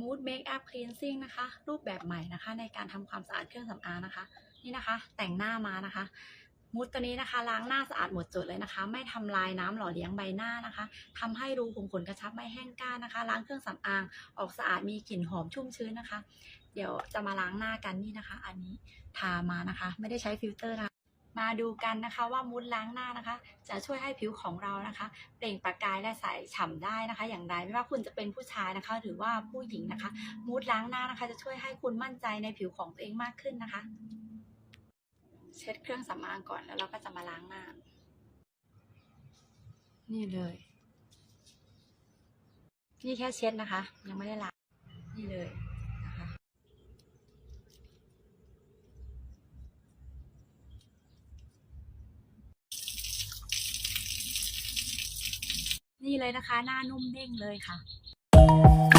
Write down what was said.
Mood Makeup Cleansing นะคะ รูปแบบใหม่นะคะ ในการทำความสะอาดเครื่องสำอางนะคะ นี่นะคะ แต่งหน้ามานะคะมูดตัวนี้นะคะ ล้างหน้าสะอาดหมดจดเลยนะคะ ไม่ทำลายน้ำหล่อเลี้ยงใบหน้านะคะทำให้รูขุมขนกระชับไม่แห้งก้านนะคะ ล้างเครื่องสำอางออกสะอาดมีกลิ่นหอมชุ่มชื้นนะคะ เดี๋ยวจะมาล้างหน้ากันนี่นะคะ อันนี้ทามานะคะ ไม่ได้ใช้ฟิลเตอร์นะ มาดูกันนะคะว่ามูดล้างหน้านะคะ จะช่วยให้ผิวของเรานะคะ เปล่งประกายและใสฉ่ำได้นะคะ อย่างไรไม่ว่าคุณจะเป็นผู้ชายนะคะ หรือว่าผู้หญิงนะคะ มูดล้างหน้านะคะ จะช่วยให้คุณมั่นใจในผิวของตัวเองมากขึ้นนะคะ เช็ดเครื่องสำอางก่อนแล้วเราก็จะมาล้างหน้า นี่เลย นี่แค่เช็ดนะคะ ยังไม่ได้ล้างนี่เลย เลยนะคะ หน้านุ่มเด้งเลยค่ะ